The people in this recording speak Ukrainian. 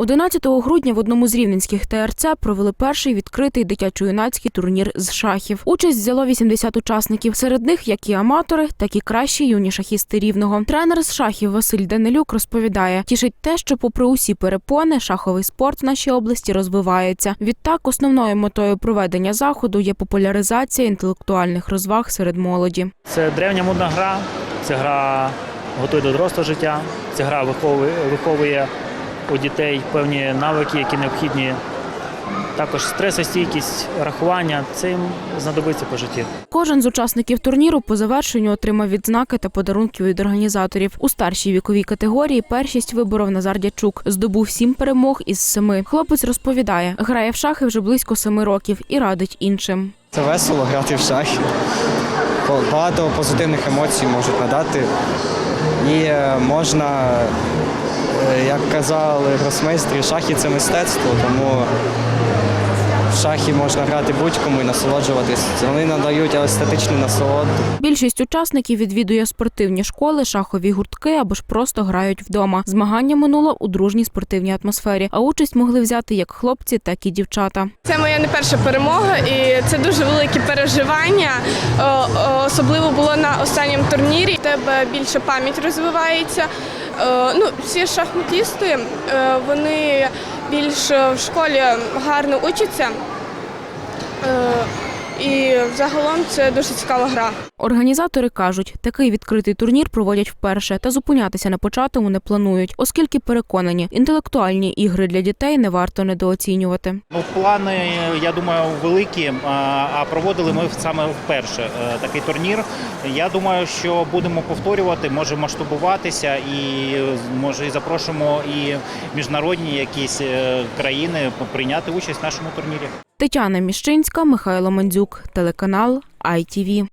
11 грудня в одному з рівненських ТРЦ провели перший відкритий дитячо-юнацький турнір з шахів. Участь взяло 80 учасників. Серед них як і аматори, так і кращі юні шахісти рівного. Тренер з шахів Василь Данилюк розповідає: тішить те, що, попри усі перепони, шаховий спорт в нашій області розвивається. Відтак, основною метою проведення заходу є популяризація інтелектуальних розваг серед молоді. Це древня модна гра, це гра готує до дорослого життя, ця гра виховує, виховує у дітей певні навики, які необхідні. Також стресостійкість, рахування це їм знадобиться по житті. Кожен з учасників турніру по завершенню отримав відзнаки та подарунки від організаторів. У старшій віковій категорії першість виборов Назар Дячук. Здобув сім перемог із семи. Хлопець розповідає, грає в шахи вже близько семи років і радить іншим. Це весело грати в шахи. Багато позитивних емоцій можуть надати. І е, можна, як казали гросмейстри, шахи це мистецтво, тому в шахи можна грати будь-кому і насолоджуватись. Вони надають естетичну насолоду. Більшість учасників відвідує спортивні школи, шахові гуртки або ж просто грають вдома. Змагання минуло у дружній спортивній атмосфері, а участь могли взяти як хлопці, так і дівчата. Це моя не перша перемога, і це дуже великі переживання. Особливо було на останньому турнірі. У тебе більше пам'ять розвивається. Е, Ну, всі шахматісти, е, вони більш в школі гарно учаться. І загалом це дуже цікава гра. Організатори кажуть, такий відкритий турнір проводять вперше та зупинятися на початому не планують, оскільки переконані, інтелектуальні ігри для дітей не варто недооцінювати. Ну, плани, я думаю, великі, а проводили ми саме вперше е, такий турнір. Я думаю, що будемо повторювати, може масштабуватися і може і запрошуємо і міжнародні якісь е, країни прийняти участь в нашому турнірі. Тетяна Міщинська, Михайло Мандзюк, телеканал ITV.